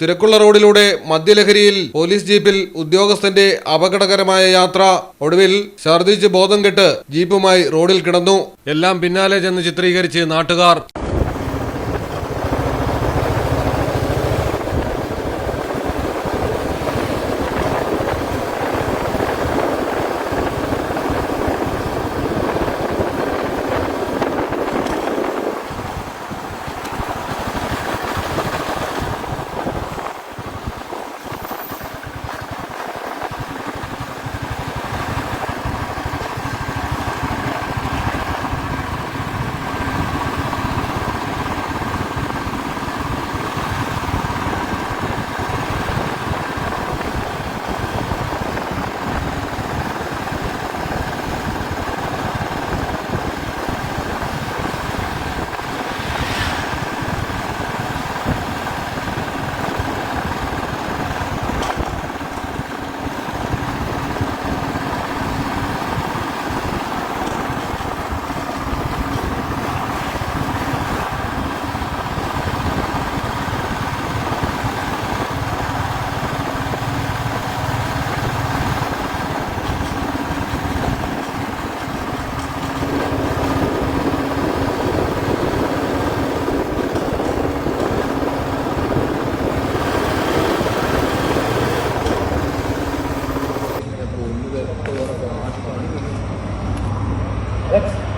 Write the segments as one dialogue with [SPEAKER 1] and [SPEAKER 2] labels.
[SPEAKER 1] തിരക്കുള്ള റോഡിലൂടെ മദ്യലഹരിയിൽ പോലീസ് ജീപ്പിൽ ഉദ്യോഗസ്ഥന്റെ അപകടകരമായ യാത്ര. ഒടുവിൽ ഛർദിച്ച് ബോധം കെട്ട് ജീപ്പുമായി റോഡിൽ കിടന്നു. എല്ലാം പിന്നാലെ ചെന്ന് ചിത്രീകരിച്ച് നാട്ടുകാർ.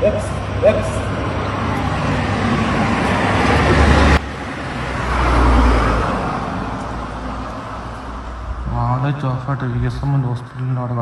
[SPEAKER 2] ആളെ ചോഫായിട്ട് വി എസ് എം ഹോസ്പിറ്റലിന്റെ അവിടെ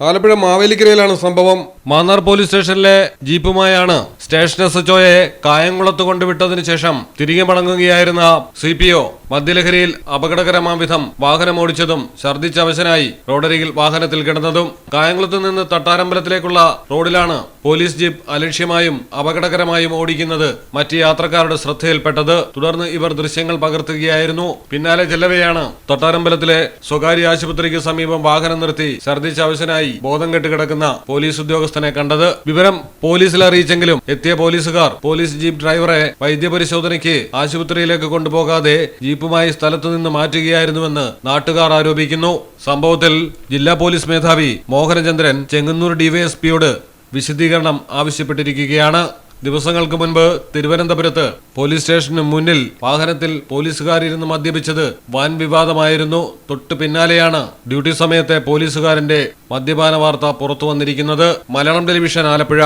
[SPEAKER 1] ആലപ്പുഴ മാവേലിക്കരയിലാണ് സംഭവം. മാന്നാർ പോലീസ് സ്റ്റേഷനിലെ ജീപ്പുമായാണ് സ്റ്റേഷൻ എസ് എച്ച് ഒയെ കായംകുളത്ത് കൊണ്ടുവിട്ടതിനു ശേഷം തിരികെ മടങ്ങുകയായിരുന്ന സി പി ഒ മദ്യലഹരിയിൽ അപകടകരമാം വിധം വാഹനം ഓടിച്ചതും ഛർദ്ദിച്ച അവശനായി റോഡരികിൽ വാഹനത്തിൽ കിടന്നതും കായംകുളത്ത് നിന്ന് തട്ടാരമ്പലത്തിലേക്കുള്ള റോഡിലാണ് പോലീസ് ജീപ്പ് അലക്ഷ്യമായും അപകടകരമായും ഓടിക്കുന്നത് മറ്റ് യാത്രക്കാരുടെ ശ്രദ്ധയിൽപ്പെട്ടത്. തുടർന്ന് ഇവർ ദൃശ്യങ്ങൾ പകർത്തുകയായിരുന്നു. പിന്നാലെ ചെല്ലവെയാണ് തൊട്ടാരമ്പലത്തിലെ സ്വകാര്യ ആശുപത്രിക്ക് സമീപം വാഹനം നിർത്തി ഛർദ്ദിച്ച അവശനായി ബോധം കെട്ട് കിടക്കുന്ന പോലീസ് ഉദ്യോഗസ്ഥനെ കണ്ടത്. വിവരം പോലീസിൽ അറിയിച്ചെങ്കിലും എത്തിയ പോലീസുകാർ പോലീസ് ജീപ്പ് ഡ്രൈവറെ വൈദ്യപരിശോധനയ്ക്ക് ആശുപത്രിയിലേക്ക് കൊണ്ടുപോകാതെ ജീപ്പുമായി സ്ഥലത്തു നിന്ന് മാറ്റുകയായിരുന്നുവെന്ന് നാട്ടുകാർ ആരോപിക്കുന്നു. സംഭവത്തിൽ ജില്ലാ പോലീസ് മേധാവി മോഹനചന്ദ്രൻ ചെങ്ങന്നൂർ ഡിവൈഎസ്പിയോട് വിശദീകരണം ആവശ്യപ്പെട്ടിരിക്കുകയാണ്. ദിവസങ്ങൾക്ക് മുൻപ് തിരുവനന്തപുരത്ത് പോലീസ് സ്റ്റേഷന് മുന്നിൽ വാഹനത്തിൽ പോലീസുകാരിരുന്ന് മദ്യപിച്ചത് വൻ വിവാദമായിരുന്നു. തൊട്ടു പിന്നാലെയാണ് ഡ്യൂട്ടി സമയത്തെ പോലീസുകാരന്റെ മദ്യപാന വാർത്ത പുറത്തു വന്നിരിക്കുന്നത്. മലയാളം ടെലിവിഷൻ ആലപ്പുഴ.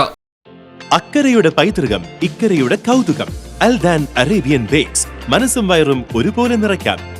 [SPEAKER 3] അക്കരയുടെ പൈതൃകം ഇക്കരയുടെ കൗതുകം. Aldan Arabian bakes. മനസ്സും വയറും ഒരുപോലെ നിറയ്ക്കാം.